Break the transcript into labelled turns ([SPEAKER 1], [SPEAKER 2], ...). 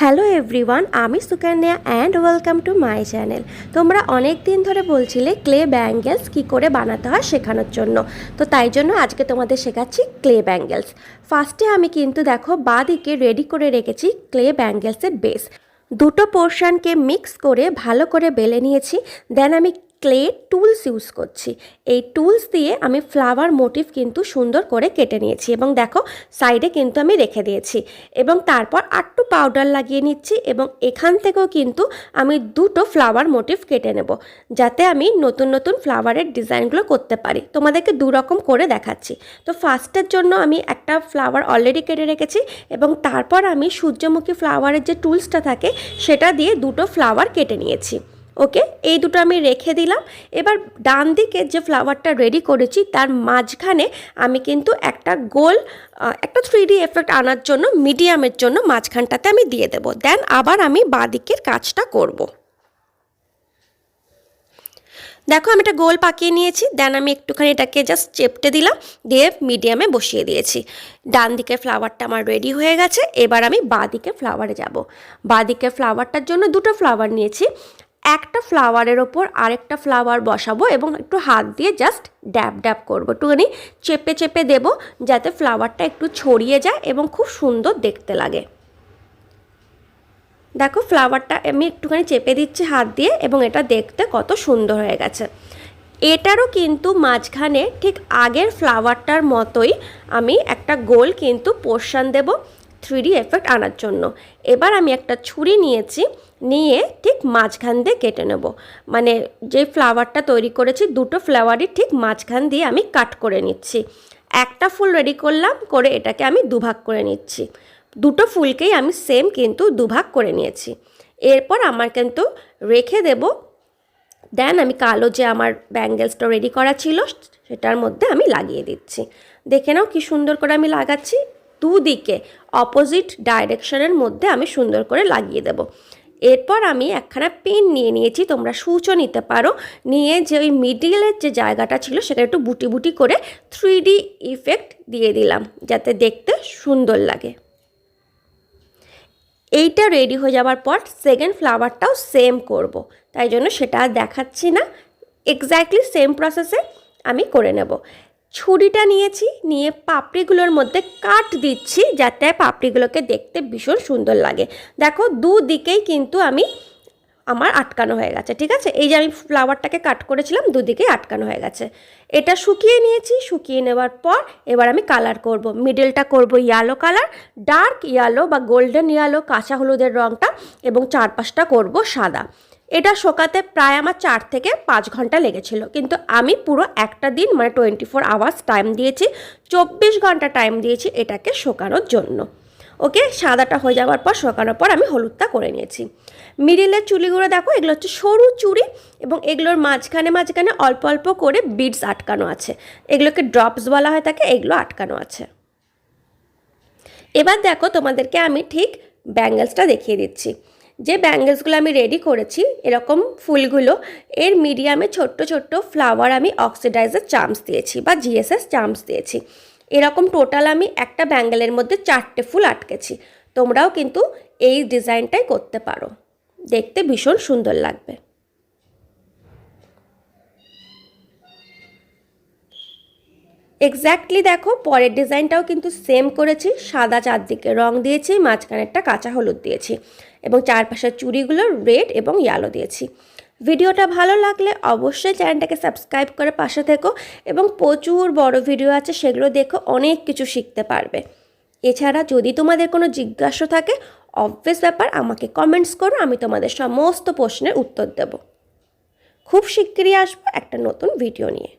[SPEAKER 1] Hello everyone আমি Sukanya and welcome to my channel তোমরা অনেক দিন ধরে বলছিলে ক্লে ব্যাঙ্গেলস কী করে বানাতে হয় শেখানোর জন্য। তো তাই জন্য আজকে তোমাদের শেখাচ্ছি ক্লে ব্যাঙ্গেলস ফার্স্টে আমি কিন্তু দেখো বাঁদিকে রেডি করে রেখেছি ক্লে ব্যাঙ্গেলসের বেস দুটো পোর্শানকে মিক্স করে ভালো করে বেলে নিয়েছি। দেন আমি ক্লে টুলস ইউজ করছি। এই টুলস দিয়ে আমি ফ্লাওয়ার মোটিভ কিন্তু সুন্দর করে কেটে নিয়েছি এবং দেখো সাইডে কিন্তু আমি রেখে দিয়েছি এবং তারপর আটটু পাউডার লাগিয়ে নিচ্ছি এবং এখান থেকেও কিন্তু আমি দুটো ফ্লাওয়ার মোটিভ কেটে নেব যাতে আমি নতুন নতুন ফ্লাওয়ারের ডিজাইনগুলো করতে পারি। তোমাদেরকে দু রকম করে দেখাচ্ছি। তো ফার্স্টের জন্য আমি একটা ফ্লাওয়ার অলরেডি কেটে রেখেছি এবং তারপর আমি সূর্যমুখী ফ্লাওয়ারের যে টুলসটা থাকে, সেটা দিয়ে দুটো ফ্লাওয়ার কেটে নিয়েছি। ওকে? এই দুটো আমি রেখে দিলাম। এবার ডান দিকে যে ফ্লাওয়ারটা রেডি করেছি, তার মাঝখানে আমি কিন্তু একটা গোল একটা থ্রি এফেক্ট আনার জন্য মিডিয়ামের জন্য মাঝখানটাতে আমি দিয়ে দেবো। দেন আবার আমি বাঁ দিকের কাজটা করব। দেখো, আমি একটা গোল পাকিয়ে নিয়েছি। দেন আমি একটুখানি এটাকে জাস্ট চেপটে দিলাম, দিয়ে মিডিয়ামে বসিয়ে দিয়েছি। ডান দিকের ফ্লাওয়ারটা আমার রেডি হয়ে গেছে। এবার আমি বাঁ দিকের ফ্লাওয়ারে যাব। বাঁ দিকের ফ্লাওয়ারটার জন্য দুটো ফ্লাওয়ার নিয়েছি। একটা ফ্লাওয়ারের ওপর আরেকটা ফ্লাওয়ার বসাবো এবং একটু হাত দিয়ে জাস্ট ড্যাব ড্যাব করব। একটুখানি চেপে চেপে দেবো যাতে ফ্লাওয়ারটা একটু ছড়িয়ে যায় এবং খুব সুন্দর দেখতে লাগে। দেখো ফ্লাওয়ারটা আমি একটুখানি চেপে দিচ্ছি হাত দিয়ে এবং এটা দেখতে কত সুন্দর হয়ে গেছে। এটারও কিন্তু মাঝখানে ঠিক আগের ফ্লাওয়ারটার মতোই আমি একটা গোল কিন্তু পোর্শন দেব থ্রি এফেক্ট আনার জন্য। এবার আমি একটা ছুরি নিয়েছি। নিয়ে ঠিক মাঝখান দিয়ে কেটে নেব। মানে যে ফ্লাওয়ারটা তৈরি করেছি, দুটো ফ্লাওয়ারই ঠিক মাঝখান দিয়ে আমি কাট করে নিচ্ছি। একটা ফুল রেডি করলাম, করে এটাকে আমি দুভাগ করে নিচ্ছি। দুটো ফুলকেই আমি সেম কিন্তু দুভাগ করে নিয়েছি। এরপর আমার কিন্তু রেখে দেব। দেন আমি কালো যে আমার ব্যাঙ্গেলসটা রেডি করা ছিল, সেটার মধ্যে আমি লাগিয়ে দিচ্ছি। দেখে নাও কি সুন্দর করে আমি লাগাচ্ছি। দুদিকে অপোজিট ডাইরেকশনের মধ্যে আমি সুন্দর করে লাগিয়ে দেব। এরপর আমি একখানা পেন নিয়ে নিয়েছি, তোমরা সুচও নিতে পারো। নিয়ে যে ওই মিডিলের যে জায়গাটা ছিল সেটা একটু বুটি বুটি করে থ্রি ইফেক্ট দিয়ে দিলাম, যাতে দেখতে সুন্দর লাগে। এইটা রেডি হয়ে যাওয়ার পর সেকেন্ড ফ্লাওয়ারটাও সেম করব। তাই জন্য সেটা আর দেখাচ্ছি না। এক্স্যাক্টলি সেম প্রসেসে আমি করে নেব। ছুরিটা নিয়েছি, নিয়ে পাপড়িগুলোর মধ্যে কাট দিচ্ছি যাতে পাপড়িগুলোকে দেখতে ভীষণ সুন্দর লাগে। দেখো, দুদিকেই কিন্তু আমি আমার আটকানো হয়ে গেছে, ঠিক আছে? এই যে আমি ফ্লাওয়ারটাকে কাট করেছিলাম, দুদিকেই আটকানো হয়ে গেছে। এটা শুকিয়ে নিয়েছি, শুকিয়ে নেওয়ার পর এবার আমি কালার করব। মিডলটা করব ইয়ালো কালার ডার্ক ইয়ালো বা গোল্ডেন ইয়ালো কাঁচা হলুদের রঙটা এবং চারপাশটা করব সাদা। এটা শোকাতে প্রায় আমার চার থেকে পাঁচ ঘণ্টা লেগেছিল। কিন্তু আমি পুরো একটা দিন মানে টোয়েন্টি ফোর আওয়ার্স টাইম দিয়েছি, চব্বিশ ঘণ্টা টাইম দিয়েছি এটাকে শোকানোর জন্য। ওকে, সাদাটা হয়ে যাওয়ার পর, শোকানোর পর আমি হলুদটা করে নিয়েছি। মিডিলের চুলিগুলো দেখো, এগুলো হচ্ছে সরু চুড়ি এবং এগুলোর মাঝখানে মাঝখানে অল্প অল্প করে বিডস আটকানো আছে। এগুলোকে ড্রপস বলা হয় থাকে এগুলো আটকানো আছে। এবার দেখো তোমাদেরকে আমি ঠিক ব্যাঙ্গেলসটা দেখিয়ে দিচ্ছি। যে ব্যাঙ্গেলসগুলো আমি রেডি করেছি, এরকম ফুলগুলো, এর মিডিয়ামে ছোট্ট ছোট্ট ফ্লাওয়ার আমি অক্সিডাইজার চাম্পস দিয়েছি বা জিএসএস চাম্পস দিয়েছি। এরকম টোটাল আমি একটা ব্যাঙ্গেলের মধ্যে চারটে ফুল আটকেছি। তোমরাও কিন্তু এই ডিজাইনটাই করতে পারো। দেখতে ভীষণ সুন্দর লাগবে। এক্স্যাক্টলি দেখো, পরের ডিজাইনটাও কিন্তু সেম করেছি, সাদা চারদিকে রং দিয়েছি মাঝখানেরটা কাঁচা হলুদ দিয়েছি। এবং চারপাশের চুড়িগুলো রেড এবং ইয়ালো দিয়েছি। ভিডিওটা ভালো লাগলে অবশ্যই চ্যানেলটাকে সাবস্ক্রাইব করে পাশে থেকো এবং প্রচুর বড় ভিডিও আছে, সেগুলো দেখো অনেক কিছু শিখতে পারবে। এছাড়া যদি তোমাদের কোনো জিজ্ঞাসা থাকে অবভিয়াস ব্যাপার, আমাকে কমেন্টস করো, আমি তোমাদের সমস্ত প্রশ্নের উত্তর দেব। খুব শিগগিরই আসব একটা নতুন ভিডিও নিয়ে।